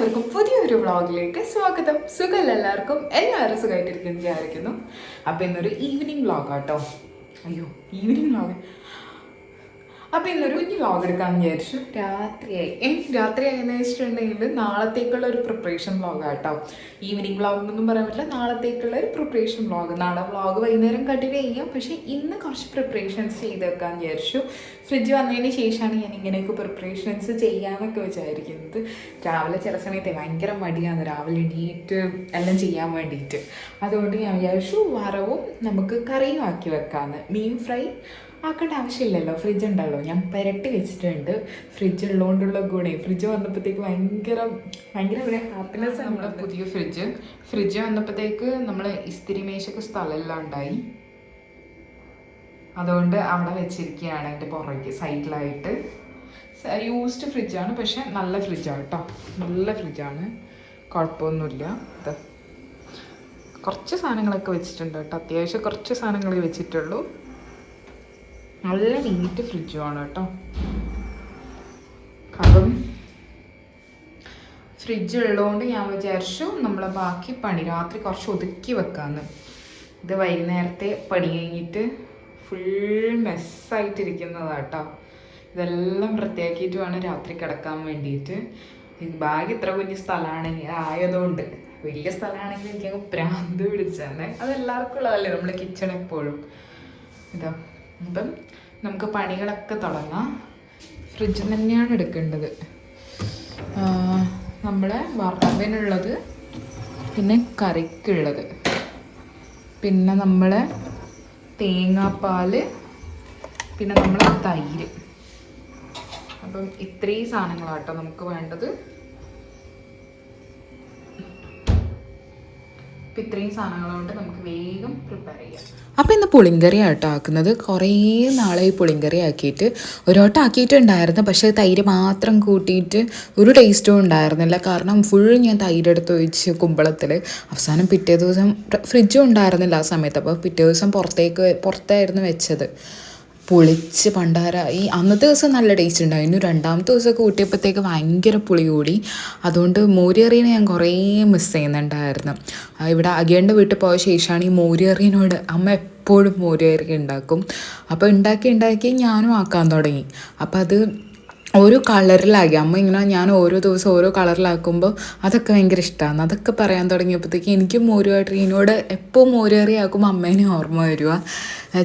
എല്ലാവർക്കും പുതിയൊരു വ്ളോഗിലേക്ക് സ്വാഗതം. സുഖമല്ല എല്ലാവർക്കും? എല്ലാവരും സുഖമായിട്ടിരിക്കുന്നു വിചാരിക്കുന്നു. അപ്പം ഇന്നൊരു ഈവനിങ് വ്ളോഗാട്ടോ അയ്യോ ഈവനിങ് വ്ളോഗ് അപ്പം ഇന്നൊരു കുഞ്ഞു വ്ളോഗ് എടുക്കാമെന്ന് വിചാരിച്ചു. രാത്രിയായി. രാത്രിയായി എന്ന് വെച്ചിട്ടുണ്ടെങ്കിൽ നാളത്തേക്കുള്ള ഒരു പ്രിപ്പറേഷൻ വ്ളോഗാട്ടോ ഈവനിങ് വ്ളോഗ് എന്നൊന്നും പറയാൻ പറ്റില്ല. നാളത്തേക്കുള്ള ഒരു പ്രിപ്പറേഷൻ വ്ളോഗ് നാളെ വ്ളോഗ് വൈകുന്നേരം കണ്ടിന്യൂ ചെയ്യാം. പക്ഷേ ഇന്ന് കുറച്ച് പ്രിപ്പറേഷൻസ് ചെയ്ത് വെക്കാമെന്ന് വിചാരിച്ചു. ഫ്രിഡ്ജ് വന്നതിന് ശേഷമാണ് ഞാൻ ഇങ്ങനെയൊക്കെ പ്രിപ്പറേഷൻസ് ചെയ്യാമെന്നൊക്കെ വിചാരിക്കുന്നത്. രാവിലെ ചില സമയത്ത് ഭയങ്കര മടിയാണ്. രാവിലെ എണീറ്റ് എല്ലാം ചെയ്യാൻ വേണ്ടിയിട്ട്. അതുകൊണ്ട് ഞാൻ വിചാരിച്ചു വറവും നമുക്ക് കറിയും ആക്കി വെക്കാമെന്ന് മീൻ ഫ്രൈ ആക്കേണ്ട ആവശ്യമില്ലല്ലോ. ഫ്രിഡ്ജ് ഉണ്ടല്ലോ. ഞാൻ പുരട്ടി വെച്ചിട്ടുണ്ട്. ഫ്രിഡ്ജ് ഉള്ളതുകൊണ്ടുള്ള ഗുണേ. ഫ്രിഡ്ജ് വന്നപ്പോഴത്തേക്ക് ഭയങ്കര ഭയങ്കര ഒരു ഹാപ്പിനെസ് നമ്മുടെ പുതിയ ഫ്രിഡ്ജ് ഫ്രിഡ്ജ് വന്നപ്പോഴത്തേക്ക് നമ്മൾ ഇസ്തിരി മേശക്ക് സ്ഥലമെല്ലാം ഉണ്ടായി. അതുകൊണ്ട് അവിടെ വെച്ചിരിക്കുകയാണ് എന്റെ പുറകേക്ക് സൈഡിലായിട്ട് യൂസ്ഡ് ഫ്രിഡ്ജാണ് പക്ഷെ നല്ല ഫ്രിഡ്ജാണ് കേട്ടോ നല്ല ഫ്രിഡ്ജാണ് കുഴപ്പമൊന്നുമില്ല. ഇത് കുറച്ച് സാധനങ്ങളൊക്കെ വെച്ചിട്ടുണ്ട് കേട്ടോ അത്യാവശ്യം കുറച്ച് സാധനങ്ങളെ വെച്ചിട്ടുള്ളൂ. നല്ല നീറ്റ് ഫ്രിഡ്ജുമാണ് കേട്ടോ. അപ്പം ഫ്രിഡ്ജ് ഉള്ളതുകൊണ്ട് ഞാൻ വിചാരിച്ചു നമ്മളെ ബാക്കി പണി രാത്രി കുറച്ച് ഒതുക്കി വെക്കാമെന്ന് ഇത് വൈകുന്നേരത്തെ പണി കഴിഞ്ഞിട്ട് ഫുൾ മെസ്സായിട്ടിരിക്കുന്നതാട്ടോ ഇതെല്ലാം വൃത്തിയാക്കിയിട്ട് വേണം രാത്രി കിടക്കാൻ വേണ്ടിയിട്ട്. ബാഗ് ഇത്ര കുഞ്ഞു സ്ഥലമാണെങ്കിൽ ആയതുകൊണ്ട്. വലിയ സ്ഥലമാണെങ്കിൽ എനിക്ക് പ്രാന്ത് പിടിച്ചാണ്. അതെല്ലാവർക്കും ഉള്ളതല്ലേ നമ്മുടെ കിച്ചൺ എപ്പോഴും. ഇതാ. അപ്പം നമുക്ക് പണികളൊക്കെ തുടങ്ങാം. ഫ്രിഡ്ജിൽ തന്നെയാണ് എടുക്കേണ്ടത്. നമ്മളെ വറവിനുള്ളത് പിന്നെ കറിക്കുള്ളത്. പിന്നെ നമ്മളെ തേങ്ങാപ്പാൽ പിന്നെ നമ്മളെ തൈര്. അപ്പം ഇത്രയും സാധനങ്ങളാട്ടോ നമുക്ക് വേണ്ടത്. അപ്പം ഇത്രയും സാധനങ്ങളുണ്ട് നമുക്ക് വേഗം പ്രിപ്പയർ ചെയ്യാം. അപ്പോൾ ഇന്ന് പുളിങ്കറി ആട്ടോ ആക്കുന്നത്. കുറേ നാളെ പുളിങ്കറി ആക്കിയിട്ട് ഒരു വട്ടം ആക്കിയിട്ടുണ്ടായിരുന്നു. പക്ഷേ തൈര് മാത്രം കൂട്ടിയിട്ട് ഒരു ടേസ്റ്റും ഉണ്ടായിരുന്നില്ല. കാരണം ഫുൾ ഞാൻ തൈര് എടുത്ത് ഒഴിച്ച് കുമ്പളത്തിൽ അവസാനം പിറ്റേ ദിവസം ഫ്രിഡ്ജും ഉണ്ടായിരുന്നില്ല ആ സമയത്ത്. അപ്പോൾ പിറ്റേ ദിവസം പുറത്തേക്ക് പുറത്തായിരുന്നു വെച്ചത്. പുളിച്ച് പണ്ടാര ഈ അന്നത്തെ ദിവസം നല്ല ടേസ്റ്റ് ഉണ്ടായിരുന്നു. രണ്ടാമത്തെ ദിവസമൊക്കെ കൂട്ടിയപ്പോഴത്തേക്ക് ഭയങ്കര പുളി കൂടി. അതുകൊണ്ട് മോരിയറീനെ ഞാൻ കുറേ മിസ് ചെയ്യുന്നുണ്ടായിരുന്നു. ഇവിടെ അഗേണ്ട വീട്ടിൽ പോയ ശേഷമാണ് ഈ മോരിയറീനോട് അമ്മ എപ്പോഴും മോരിയറി ഉണ്ടാക്കും. അപ്പോൾ ഉണ്ടാക്കി ഉണ്ടാക്കി ഞാനും ആക്കാൻ തുടങ്ങി. അപ്പോൾ അത് ഓരോ കളറിലാക്കി അമ്മ ഇങ്ങനെ ഞാൻ ഓരോ ദിവസം ഓരോ കളറിലാക്കുമ്പോൾ അതൊക്കെ ഭയങ്കര ഇഷ്ടമാണ് അതൊക്കെ പറയാൻ തുടങ്ങിയപ്പോഴത്തേക്ക് എനിക്കും എനിക്ക് ഇതിനോട് എപ്പോൾ മോരുകറി ആക്കുമ്പോൾ അമ്മേനെ ഓർമ്മ വരിക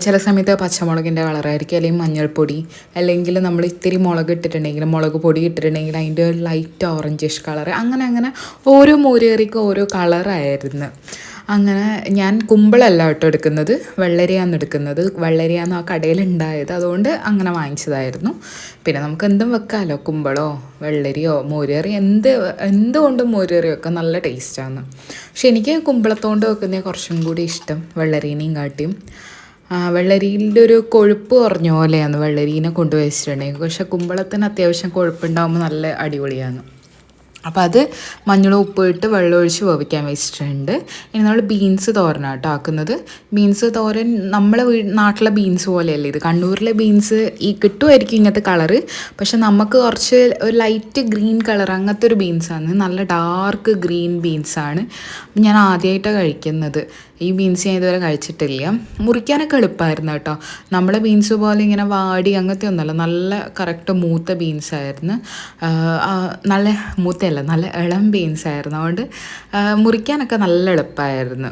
ചില സമയത്ത് പച്ചമുളകിന്റെ കളറായിരിക്കും. അല്ലെങ്കിൽ മഞ്ഞൾപ്പൊടി. അല്ലെങ്കിൽ നമ്മൾ ഇത്തിരി മുളക് ഇട്ടിട്ടുണ്ടെങ്കിൽ മുളക് പൊടി ഇട്ടിട്ടുണ്ടെങ്കിൽ അതിന്റെ ലൈറ്റ് ഓറഞ്ചിഷ് കളർ അങ്ങനെ അങ്ങനെ ഓരോ മോരുകറിക്കും ഓരോ കളറായിരുന്നു. അങ്ങനെ ഞാൻ കുമ്പളല്ല കേട്ടോ എടുക്കുന്നത്. വെള്ളരിയാണ് എടുക്കുന്നത്. വെള്ളരിയാന്ന് ആ കടയിൽ ഉണ്ടായത് അതുകൊണ്ട് അങ്ങനെ വാങ്ങിച്ചതായിരുന്നു. പിന്നെ നമുക്ക് എന്തും വെക്കാമല്ലോ കുമ്പളോ വെള്ളരിയോ മോരുകറി എന്ത് എന്തുകൊണ്ടും മോരുകറി വെക്കാം നല്ല ടേസ്റ്റാണ്. പക്ഷെ എനിക്ക് കുമ്പളത്തോണ്ട് വെക്കുന്ന കുറച്ചും കൂടി ഇഷ്ടം. വെള്ളരീനെയും കാട്ടിയും. വെള്ളരിയിന്റെ ഒരു കൊഴുപ്പ് കുറഞ്ഞ പോലെയാണ്. വെള്ളരീനെ കൊണ്ടുവച്ചിട്ടുണ്ടെങ്കിൽ പക്ഷെ കുമ്പളത്തിന് അത്യാവശ്യം കൊഴുപ്പുണ്ടാകുമ്പോൾ നല്ല അടിപൊളിയാണ്. അപ്പോൾ അത് മഞ്ഞളും ഉപ്പ് ഇട്ട് വെള്ളം ഒഴിച്ച് വേവിക്കാൻ വെച്ചിട്ടുണ്ട്. ഇനി നമ്മൾ ബീൻസ് തോരനാണ് കേട്ടോ ആക്കുന്നത്. ബീൻസ് തോരൻ നമ്മളെ വീ നാട്ടിലെ ബീൻസ് പോലെയല്ല ഇത്? കണ്ണൂരിലെ ബീൻസ് ഈ കിട്ടുമായിരിക്കും ഇങ്ങനത്തെ കളറ് പക്ഷെ നമുക്ക് കുറച്ച് ഒരു ലൈറ്റ് ഗ്രീൻ കളർ അങ്ങനത്തെ ഒരു ബീൻസാണ് നല്ല ഡാർക്ക് ഗ്രീൻ ബീൻസാണ് ഞാൻ ആദ്യമായിട്ടാണ് കഴിക്കുന്നത്. ഈ ബീൻസ് ഞാൻ ഇതുവരെ കഴിച്ചിട്ടില്ല. മുറിക്കാനൊക്കെ എളുപ്പമായിരുന്നു കേട്ടോ. നമ്മളെ ബീൻസ് പോലെ ഇങ്ങനെ വാടി അങ്ങനത്തെ ഒന്നുമല്ല. നല്ല കറക്റ്റ് മൂത്ത ബീൻസ് ആയിരുന്നു. നല്ല മൂത്തയല്ല നല്ല ഇളം ബീൻസ് ആയിരുന്നു. അതുകൊണ്ട് മുറിക്കാനൊക്കെ നല്ല എളുപ്പമായിരുന്നു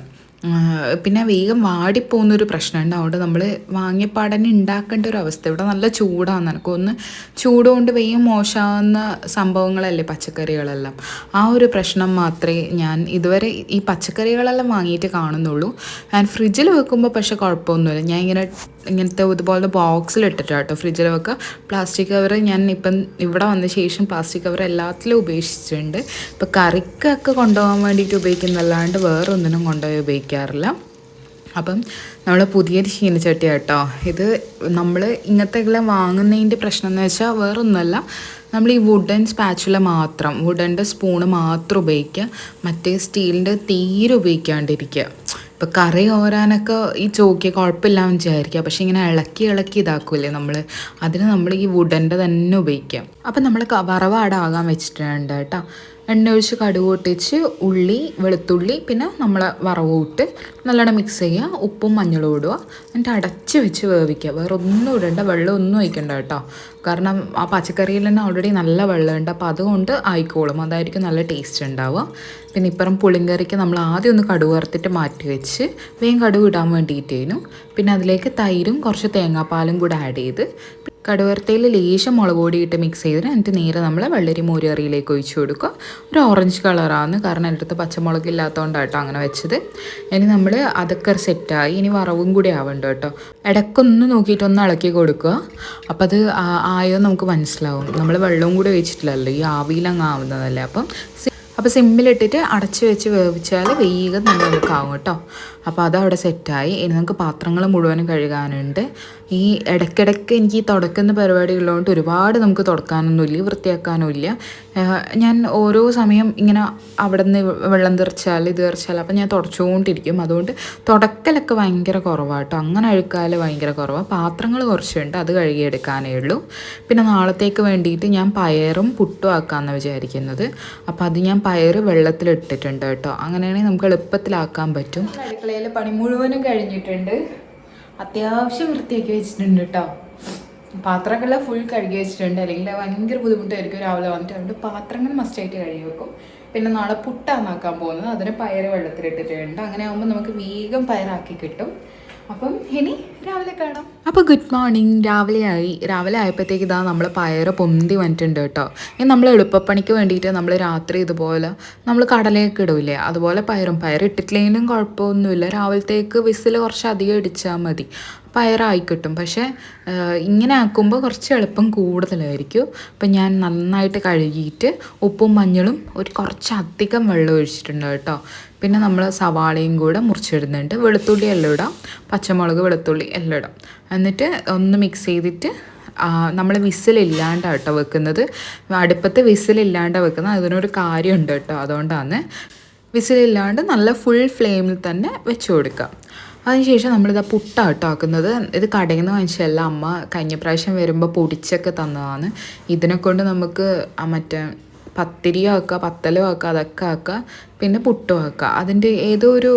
പിന്നെ വേഗം വാടിപ്പോകുന്നൊരു പ്രശ്നമുണ്ട്. അതുകൊണ്ട് നമ്മൾ വാങ്ങിയപ്പാടന്നെ ഉണ്ടാക്കേണ്ട ഒരു അവസ്ഥ. ഇവിടെ നല്ല ചൂടാണ് എനിക്കൊന്ന് ചൂട് കൊണ്ട് വേഗം മോശമാവുന്ന സംഭവങ്ങളല്ലേ പച്ചക്കറികളെല്ലാം. ആ ഒരു പ്രശ്നം മാത്രമേ ഞാൻ ഇതുവരെ ഈ പച്ചക്കറികളെല്ലാം വാങ്ങിയിട്ട് കാണുന്നുള്ളൂ. ഞാൻ ഫ്രിഡ്ജിൽ വെക്കുമ്പോൾ പക്ഷേ കുഴപ്പമൊന്നുമില്ല. ഞാൻ ഇങ്ങനെ ഇങ്ങനത്തെ ഇതുപോലെ ബോക്സിൽ ഇട്ടിട്ടാട്ടോ ഫ്രിഡ്ജിൽ വെക്കുക. പ്ലാസ്റ്റിക് കവർ ഞാൻ ഇപ്പം ഇവിടെ വന്ന ശേഷം പ്ലാസ്റ്റിക് കവർ എല്ലാത്തിലും ഉപേക്ഷിച്ചിട്ടുണ്ട്. ഇപ്പം കറിക്കൊക്കെ കൊണ്ടുപോകാൻ വേണ്ടിയിട്ട് ഉപയോഗിക്കുന്നതല്ലാണ്ട് വേറൊന്നിനും കൊണ്ടുപോയി ഉപയോഗിക്കാറില്ല. അപ്പം നമ്മൾ പുതിയൊരു ചീനച്ചട്ടി കേട്ടോ ഇത് നമ്മൾ ഇങ്ങനത്തെ എല്ലാം വാങ്ങുന്നതിന്റെ പ്രശ്നം എന്ന് വെച്ചാൽ വേറൊന്നുമല്ല. നമ്മൾ ഈ വുഡൻ സ്പാച്ചുല മാത്രം വുഡന്റെ സ്പൂണ് മാത്രം ഉപയോഗിക്കുക. മറ്റേ സ്റ്റീലിന്റെ തീരെ ഉപയോഗിക്കാണ്ടിരിക്കുക. ഇപ്പം കറി ഓരാനൊക്കെ ഈ ചോക്കിയ കുഴപ്പമില്ലാന്ന് വിചാരിക്കുക. പക്ഷെ ഇങ്ങനെ ഇളക്കി ഇളക്കി ഇതാക്കൂലേ നമ്മൾ അതിന് നമ്മൾ ഈ വുഡന്റെ തന്നെ ഉപയോഗിക്കാം. അപ്പം നമ്മൾ വറവാടാകാൻ വെച്ചിട്ടുണ്ട് കേട്ടോ. എണ്ണ ഒഴിച്ച് കടുക് പൊട്ടിച്ച് ഉള്ളി വെളുത്തുള്ളി പിന്നെ നമ്മൾ വറവ് ഇട്ട് നല്ലോണം മിക്സ് ചെയ്യുക. ഉപ്പും മഞ്ഞളും ഇടുക. എന്നിട്ട് അടച്ച് വെച്ച് വേവിക്കുക. വേറെ ഒന്നും ഇടേണ്ട. വെള്ളം ഒന്നും ഒഴിക്കണ്ട കേട്ടോ. കാരണം ആ പച്ചക്കറിയിൽ തന്നെ ഓൾറെഡി നല്ല വെള്ളമുണ്ട്. അപ്പോൾ അതുകൊണ്ട് ആയിക്കോളും. അതായിരിക്കും നല്ല ടേസ്റ്റ് ഉണ്ടാവുക. പിന്നെ ഇപ്പുറം പുളിങ്കറിക്ക് നമ്മൾ ആദ്യം ഒന്ന് കടുക് വറുത്തിട്ട് മാറ്റി വെച്ച് വേഗം കടുക് ഇടാൻ വേണ്ടിയിട്ടേനു പിന്നെ അതിലേക്ക് തൈരും കുറച്ച് തേങ്ങാപ്പാലും കൂടെ ആഡ് ചെയ്ത് കടുവറുത്തയിൽ ലേശം മുളക് പൊടി ഇട്ട് മിക്സ് ചെയ്തിട്ട് എന്നിട്ട് നേരെ നമ്മൾ വെള്ളരി മോരുകറിയിലേക്ക് ഒഴിച്ചു കൊടുക്കുക. ഒരു ഓറഞ്ച് കളറാണ് കാരണം എന്റെ അടുത്ത് പച്ചമുളക് ഇല്ലാത്തതുകൊണ്ടാട്ടോ അങ്ങനെ വെച്ചത്. ഇനി നമ്മൾ അതൊക്കെ സെറ്റായി ഇനി വറവും കൂടി ആവണ്ട കേട്ടോ. ഇടയ്ക്കൊന്ന് നോക്കിയിട്ട് ഒന്ന് ഇളക്കി കൊടുക്കുക. അപ്പോൾ അത് ആയോ നമുക്ക് മനസ്സിലാവും. നമ്മൾ വെള്ളവും കൂടി ഒഴിച്ചിട്ടില്ലല്ലോ. ഈ ആവിയിലങ്ങ് ആവുന്നതല്ലേ. അപ്പം അപ്പോൾ സിമ്മിലിട്ടിട്ട് അടച്ച് വെച്ച് വേവിച്ചാൽ വേഗം തന്നെ നമുക്കാവും കേട്ടോ. അപ്പോൾ അതവിടെ സെറ്റായി ഇനി നമുക്ക് പാത്രങ്ങൾ മുഴുവനും കഴുകാനുണ്ട്. ഈ ഇടയ്ക്കിടയ്ക്ക് എനിക്ക് ഈ തുടക്കുന്ന പരിപാടി ഉള്ളതുകൊണ്ട് ഒരുപാട് നമുക്ക് തുടക്കാനൊന്നുമില്ല വൃത്തിയാക്കാനുമില്ല ഞാൻ ഓരോ സമയം ഇങ്ങനെ അവിടെ നിന്ന് വെള്ളം തെറിച്ചാൽ ഇത് തെറിച്ചാൽ അപ്പം ഞാൻ തുടച്ചുകൊണ്ടിരിക്കും. അതുകൊണ്ട് തുടക്കലൊക്കെ ഭയങ്കര കുറവാട്ടോ അങ്ങനെ അഴുക്കാൽ ഭയങ്കര കുറവാണ് പാത്രങ്ങൾ കുറച്ചുണ്ട് അത് കഴുകിയെടുക്കാനേ ഉള്ളൂ. പിന്നെ നാളത്തേക്ക് വേണ്ടിയിട്ട് ഞാൻ പയറും പുട്ടും ആക്കാമെന്ന് വിചാരിക്കുന്നത്. അപ്പോൾ അത് ഞാൻ പയറ് വെള്ളത്തിലിട്ടിട്ടുണ്ട് കേട്ടോ. അങ്ങനെയാണെങ്കിൽ നമുക്ക് എളുപ്പത്തിലാക്കാൻ പറ്റും. അടുക്കളയിൽ പണി മുഴുവനും കഴിഞ്ഞിട്ടുണ്ട്. അത്യാവശ്യം വൃത്തിയാക്കി വെച്ചിട്ടുണ്ട് കേട്ടോ. പാത്രങ്ങളെല്ലാം ഫുൾ കഴുകി വെച്ചിട്ടുണ്ട്. അല്ലെങ്കിൽ ഭയങ്കര ബുദ്ധിമുട്ടായിരിക്കും രാവിലെ വന്നിട്ട്. അതുകൊണ്ട് പാത്രങ്ങൾ മസ്റ്റായിട്ട് കഴുകി വെക്കും. പിന്നെ നാളെ പുട്ടാന്നാക്കാൻ പോകുന്നത്. അതിന് പയർ വെള്ളത്തിലിട്ടിട്ടുണ്ട്. അങ്ങനെ ആകുമ്പോൾ നമുക്ക് വേഗം പയറാക്കി കിട്ടും. അപ്പം ഇനി രാവിലെ കാണാം. അപ്പോൾ ഗുഡ് മോർണിംഗ് രാവിലെ ആയി രാവിലെ ആയപ്പോഴത്തേക്ക് ഇതാ നമ്മൾ പയറ് പൊന്തി വന്നിട്ടുണ്ട് കേട്ടോ. ഇനി നമ്മൾ എളുപ്പപ്പണിക്ക് വേണ്ടിയിട്ട് നമ്മൾ രാത്രി ഇതുപോലെ നമ്മൾ കടലയൊക്കെ ഇടൂലേ? അതുപോലെ പയറും. പയർ ഇട്ടിട്ടില്ലെങ്കിലും കുഴപ്പമൊന്നുമില്ല. രാവിലത്തേക്ക് വിസിൽ കുറച്ച് അധികം ഇടിച്ചാൽ മതി. പയറായി കിട്ടും. പക്ഷേ ഇങ്ങനെ ആക്കുമ്പോൾ കുറച്ച് എളുപ്പം കൂടുതലായിരിക്കും. അപ്പം ഞാൻ നന്നായിട്ട് കഴുകിയിട്ട് ഉപ്പും മഞ്ഞളും ഒരു കുറച്ചധികം വെള്ളം ഒഴിച്ചിട്ടുണ്ട് കേട്ടോ. പിന്നെ നമ്മൾ സവാളയും കൂടെ മുറിച്ചിടുന്നുണ്ട്. വെളുത്തുള്ളി എല്ലാം ഇടാം. പച്ചമുളക് വെളുത്തുള്ളി എല്ലാം ഇടാം. എന്നിട്ട് ഒന്ന് മിക്സ് ചെയ്തിട്ട് നമ്മൾ വിസിലില്ലാണ്ടാണ് കേട്ടോ വെക്കുന്നത്. അടുപ്പത്ത് വിസിലില്ലാണ്ട് വെക്കുന്നത്. അതിനൊരു കാര്യമുണ്ട് കേട്ടോ അതുകൊണ്ടാണ്. വിസിലില്ലാണ്ട് നല്ല ഫുൾ ഫ്ലെയിമിൽ തന്നെ വെച്ച് കൊടുക്കുക. അതിനുശേഷം പുട്ട പുട്ടാട്ടോ ആക്കുന്നത്. ഇത് കടയിൽ നിന്ന് വാങ്ങിച്ചല്ല അമ്മ കഴിഞ്ഞ പ്രാവശ്യം വരുമ്പോൾ പൊടിച്ചൊക്കെ തന്നതാണ്. ഇതിനെ കൊണ്ട് നമുക്ക് മറ്റേ പത്തിരിയോ ആക്കുക പത്തലോ ആക്കുക അതൊക്കെ ആക്കുക. പിന്നെ പുട്ടും ആക്കുക അതിന്റെ ഏതോ ഒരു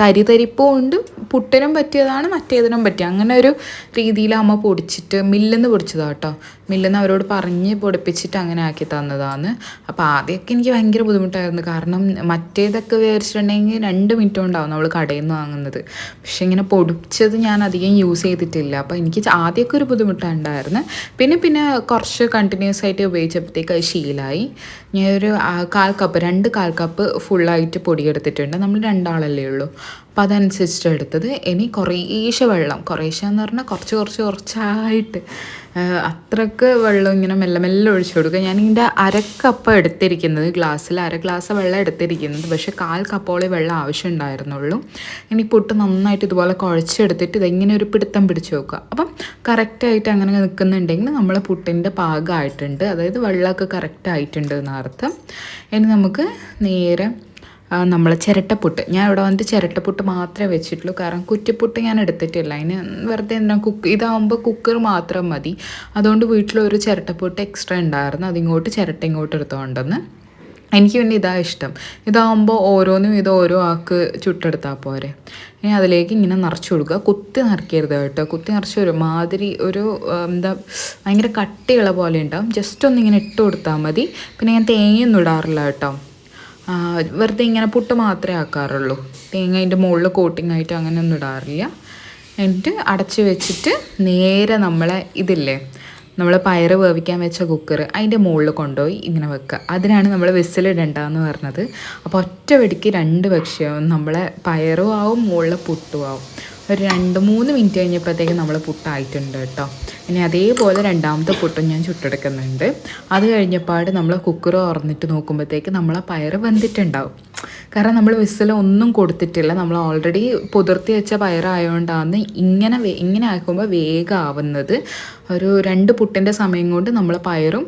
തരി തരിതരിപ്പും ഉണ്ട്. പുട്ടിനും പറ്റിയതാണ് മറ്റേതിനും പറ്റിയ. അങ്ങനെ ഒരു രീതിയിൽ അമ്മ പൊടിച്ചിട്ട് മില്ലെന്ന് പൊടിച്ചതാണ് കേട്ടോ. മില്ലെന്ന് അവരോട് പറഞ്ഞ് പൊടിപ്പിച്ചിട്ട് അങ്ങനെ ആക്കി തന്നതാണ് അപ്പോൾ ആദ്യമൊക്കെ എനിക്ക് ഭയങ്കര ബുദ്ധിമുട്ടായിരുന്നു. കാരണം മറ്റേതൊക്കെ വിചാരിച്ചിട്ടുണ്ടെങ്കിൽ രണ്ട് മിനിറ്റ് കൊണ്ടാവും നമ്മൾ കടയിൽ നിന്ന് വാങ്ങുന്നത്. പക്ഷെ ഇങ്ങനെ പൊടിച്ചത് ഞാൻ അധികം യൂസ് ചെയ്തിട്ടില്ല. അപ്പോൾ എനിക്ക് ആദ്യമൊക്കെ ഒരു ബുദ്ധിമുട്ടുണ്ടായിരുന്നു പിന്നെ പിന്നെ കുറച്ച് കണ്ടിന്യൂസ് ആയിട്ട് ഉപയോഗിച്ചപ്പോഴത്തേക്ക് അത് ശീലമായി ഞാൻ ഒരു കാൽ കപ്പ് രണ്ട് കാൽ കപ്പ് ഫുള്ളായിട്ട് പൊടിയെടുത്തിട്ടുണ്ട്. നമ്മൾ രണ്ടാളല്ലേ ഉള്ളൂ. അപ്പോൾ അതനുസരിച്ചിട്ട് എടുത്തത്. ഇനി കുറേശ്ശെ വെള്ളം. കുറേശ്ശെ എന്ന് പറഞ്ഞാൽ കുറച്ച് കുറച്ച് കുറച്ചായിട്ട് അത്രയ്ക്ക് വെള്ളം ഇങ്ങനെ മെല്ലെ മെല്ലെ ഒഴിച്ചു കൊടുക്കുക. ഞാൻ ഇതിന്റെ അരക്കപ്പം എടുത്തിരിക്കുന്നത് ഗ്ലാസ്സിൽ അര ഗ്ലാസ് വെള്ളം എടുത്തിരിക്കുന്നത്. പക്ഷേ കാൽ കപ്പോളെ വെള്ളം ആവശ്യം ഉണ്ടായിരുന്നുള്ളൂ. ഇനി പുട്ട് നന്നായിട്ട് ഇതുപോലെ കുഴച്ചെടുത്തിട്ട് ഇതെങ്ങനെ ഒരു പിടുത്തം പിടിച്ച് വെക്കുക. അപ്പം കറക്റ്റായിട്ട് അങ്ങനെ നിൽക്കുന്നുണ്ടെങ്കിൽ നമ്മൾ പുട്ടിന്റെ പാകമായിട്ടുണ്ട് അതായത് വെള്ളമൊക്കെ കറക്റ്റ് ആയിട്ടുണ്ട് എന്നർത്ഥം ഇനി നമുക്ക് നേരെ നമ്മൾ ചിരട്ടപ്പുട്ട്. ഞാൻ ഇവിടെ വന്നിട്ട് ചിരട്ടപ്പുട്ട് മാത്രമേ വെച്ചിട്ടുള്ളൂ. കാരണം കുറ്റിപ്പുട്ട് ഞാൻ എടുത്തിട്ടില്ല. അതിന് വെറുതെ എന്താ കുക്ക് ഇതാവുമ്പോൾ കുക്കർ മാത്രം മതി. അതുകൊണ്ട് വീട്ടിലൊരു ചിരട്ടപ്പുട്ട് എക്സ്ട്രാ ഉണ്ടായിരുന്നു. അതിങ്ങോട്ട് ചിരട്ട ഇങ്ങോട്ട് എടുത്തുകൊണ്ടെന്ന് എനിക്ക് പിന്നെ ഇതാ ഇഷ്ടം. ഇതാവുമ്പോൾ ഓരോന്നും ഇത് ഓരോ ആക്ക് ചുട്ടെടുത്താൽ പോരെ. ഇനി അതിലേക്ക് ഇങ്ങനെ നിറച്ച് കൊടുക്കുക. കുത്തി നിറക്കരുത് കേട്ടോ. കുത്തി നിറച്ച് ഒരുമാതിരി ഒരു എന്താ ഭയങ്കര കട്ടിയുള്ള പോലെ ഉണ്ടാവും. ജസ്റ്റ് ഒന്ന് ഇങ്ങനെ ഇട്ട് കൊടുത്താൽ മതി. പിന്നെ ഞാൻ തേങ്ങയൊന്നും ഇടാറില്ല കേട്ടോ. വെറുതെ ഇങ്ങനെ പുട്ട് മാത്രമേ ആക്കാറുള്ളൂ. തേങ്ങ അതിന്റെ മുകളിൽ കോട്ടിംഗ് ആയിട്ട് അങ്ങനെയൊന്നും ഇടാറില്ല. എന്നിട്ട് അടച്ച് വെച്ചിട്ട് നേരെ നമ്മളെ ഇതില്ലേ നമ്മൾ പയറ് വേവിക്കാൻ വെച്ച കുക്കർ അതിന്റെ മുകളിൽ കൊണ്ടുപോയി ഇങ്ങനെ വെക്കുക. അതിനാണ് നമ്മൾ വിസിലിടണ്ടെന്ന് പറഞ്ഞത്. അപ്പോൾ ഒറ്റ വെടിക്ക് രണ്ട് പക്ഷിയാവും. നമ്മളെ പയറും ആവും മുകളിൽ പുട്ടും ആവും. ഒരു രണ്ട് മൂന്ന് മിനിറ്റ് കഴിഞ്ഞപ്പോഴത്തേക്ക് നമ്മൾ പുട്ടായിട്ടുണ്ട് കേട്ടോ. ഇനി അതേപോലെ രണ്ടാമത്തെ പുട്ടും ഞാൻ ചുട്ടെടുക്കുന്നുണ്ട്. അത് കഴിഞ്ഞപ്പാട് നമ്മൾ കുക്കർ തുറന്നിട്ട് നോക്കുമ്പോഴത്തേക്ക് നമ്മളെ പയർ വെന്തിട്ടുണ്ടാവും. കാരണം നമ്മൾ വിസിൽ ഒന്നും കൊടുത്തിട്ടില്ല. നമ്മൾ ഓൾറെഡി പുതിർത്തി വെച്ച പയറായതുകൊണ്ടാണ് ഇങ്ങനെ ഇങ്ങനെ ആക്കുമ്പോൾ വേഗം ആവുന്നത് ഒരു രണ്ട് പുട്ടിന്റെ സമയം കൊണ്ട് നമ്മൾ പയറും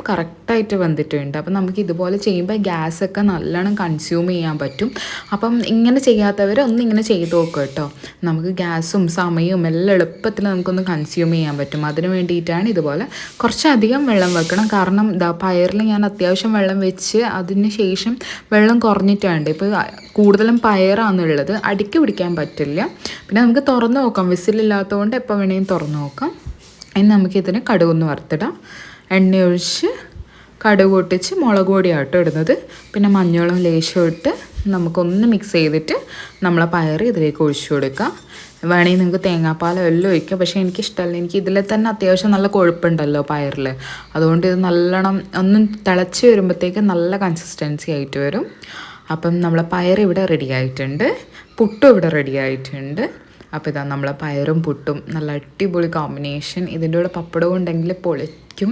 കറക്റ്റായിട്ട് വന്നിട്ടുണ്ട്. അപ്പം നമുക്ക് ഇതുപോലെ ചെയ്യുമ്പോൾ ഗ്യാസ് ഒക്കെ നല്ലോണം കൺസ്യൂം ചെയ്യാൻ പറ്റും. അപ്പം ഇങ്ങനെ ചെയ്യാത്തവർ ഒന്ന് ഇങ്ങനെ ചെയ്ത് നോക്കുക കേട്ടോ. നമുക്ക് ഗ്യാസും സമയവും എല്ലാം എളുപ്പത്തിൽ നമുക്കൊന്ന് കൺസ്യൂം ചെയ്യാൻ പറ്റും. അതിന് വേണ്ടിയിട്ടാണ് ഇതുപോലെ കുറച്ചധികം വെള്ളം വെക്കണം. കാരണം ഇതാ പയറിൽ ഞാൻ അത്യാവശ്യം വെള്ളം വെച്ച് അതിന് ശേഷം വെള്ളം കുറഞ്ഞിട്ടുണ്ട് ഇപ്പോൾ കൂടുതലും പയറാണുള്ളത് അടിക്ക് പിടിക്കാൻ പറ്റില്ല. പിന്നെ നമുക്ക് തുറന്നു നോക്കാം. വിസിലില്ലാത്തതുകൊണ്ട് എപ്പോൾ വേണമെങ്കിലും തുറന്നു നോക്കാം. ഇനി നമുക്കിതിന് കടുകൊന്ന് വറുത്തിടാം. എണ്ണ ഒഴിച്ച് കടുക് പൊട്ടിച്ച് മുളക് പൊടിയാട്ടോ ഇടുന്നത്. പിന്നെ മഞ്ഞളും ലേശം ഇട്ട് നമുക്കൊന്ന് മിക്സ് ചെയ്തിട്ട് നമ്മളെ പയർ ഇതിലേക്ക് ഒഴിച്ചു കൊടുക്കാം. വേണമെങ്കിൽ നിങ്ങൾക്ക് തേങ്ങാപ്പാലോ എല്ലാം ഒഴിക്കാം. പക്ഷേ എനിക്കിഷ്ടമല്ല. എനിക്ക് ഇതിൽ തന്നെ അത്യാവശ്യം നല്ല കൊഴുപ്പുണ്ടല്ലോ പയറിൽ. അതുകൊണ്ട് ഇത് നല്ലോണം ഒന്നും തിളച്ച് വരുമ്പോഴത്തേക്ക് നല്ല കൺസിസ്റ്റൻസി ആയിട്ട് വരും. അപ്പം നമ്മളെ പയർ ഇവിടെ റെഡി ആയിട്ടുണ്ട്. പുട്ടും ഇവിടെ റെഡി ആയിട്ടുണ്ട്. അപ്പോൾ ഇതാ നമ്മളെ പയറും പുട്ടും നല്ല അടിപൊളി കോമ്പിനേഷൻ ഇതിന്റെ കൂടെ പപ്പടവും ഉണ്ടെങ്കിൽ പൊളിക്കും.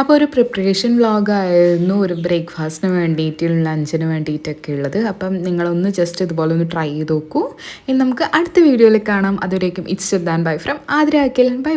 അപ്പോൾ ഒരു പ്രിപ്പറേഷൻ വ്ളോഗായിരുന്നു ഒരു ബ്രേക്ക്ഫാസ്റ്റിന് വേണ്ടിയിട്ട് ലഞ്ചിന് വേണ്ടിയിട്ടൊക്കെ ഉള്ളത്. അപ്പം നിങ്ങളൊന്ന് ജസ്റ്റ് ഇതുപോലെ ഒന്ന് ട്രൈ ചെയ്ത് നോക്കൂ. ഇനി നമുക്ക് അടുത്ത വീഡിയോയിൽ കാണാം. അതുവരേക്കും ഇറ്റ്സ് ദാൻ ബൈ ഫ്രം ആതിരാക്കൽ ബൈ ബൈ